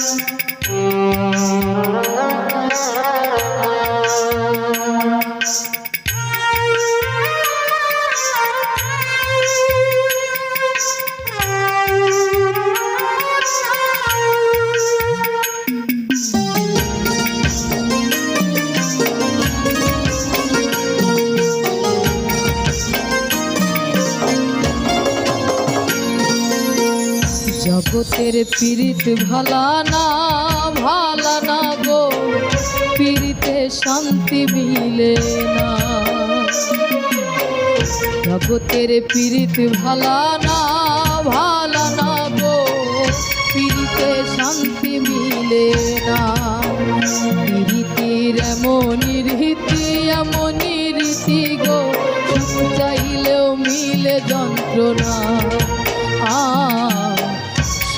Música জগতের পীড়িত ভালা না ভালা না গো। পীড়িতে শান্তি মিলে না। জগতের পীড়িত ভালা না ভালা না গো। পীড়িতে শান্তি মিলে না। পীড়িতির এমন রীতি এমন রীতি গো। চাইলেও মিলে যন্ত্রণা। আ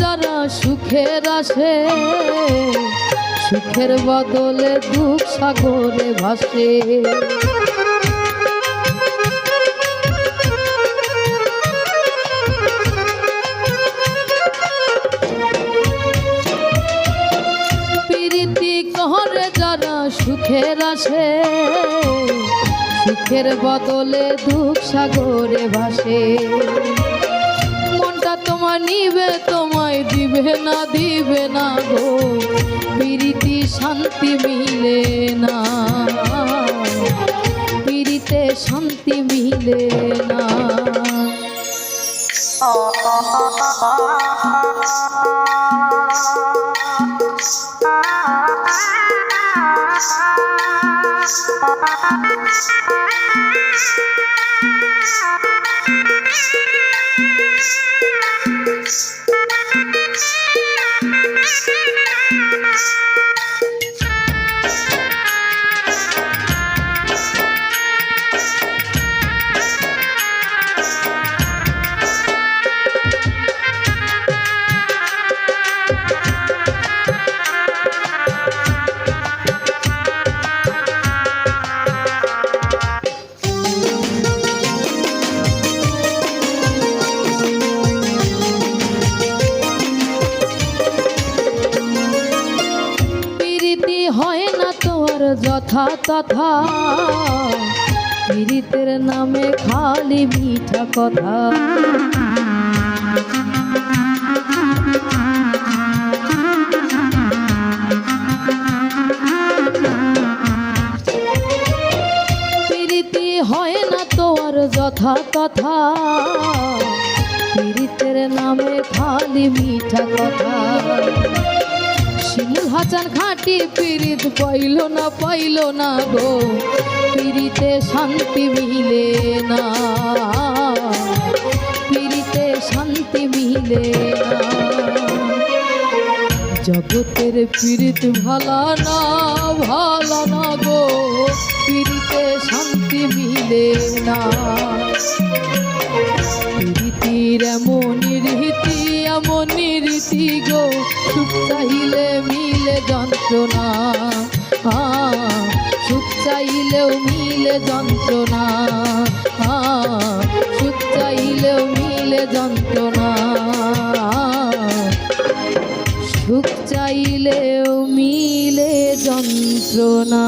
যারা সুখের আসে সুখের বদলে দুঃখ সাগরে ভাসে। সুখের আসে সুখের বদলে দুঃখ সাগরে ভাসে মনটা তোমার নিবে তোমায় দিবে না দিবে না গো পিরিতি শান্তি মিলে না পিরিতে শান্তি মিলে না পিরিতি হয় না তোর যথা তথা। পিরিতের নামে খালি মিঠা কথা। হয় না যথা তথা। পিরিতের নামে খালি মিঠা কথা। শিমুল হাসান খাটি পিরিত পাইল না পাইল না গো। পিরিতে শান্তি মিলে না। পিরিতে শান্তি মিলে না। জগতের পীড়িত ভালা না ভালা না গো। পীড়িতে শান্তি মিলে না। রীতির এমন যন্ত্রণা। সুখ চাইলেও মিলে যন্ত্রণা। সুখ চাইলেও মিলে যন্ত্রণা। সুখ চাইলেও মিলে যন্ত্রণা।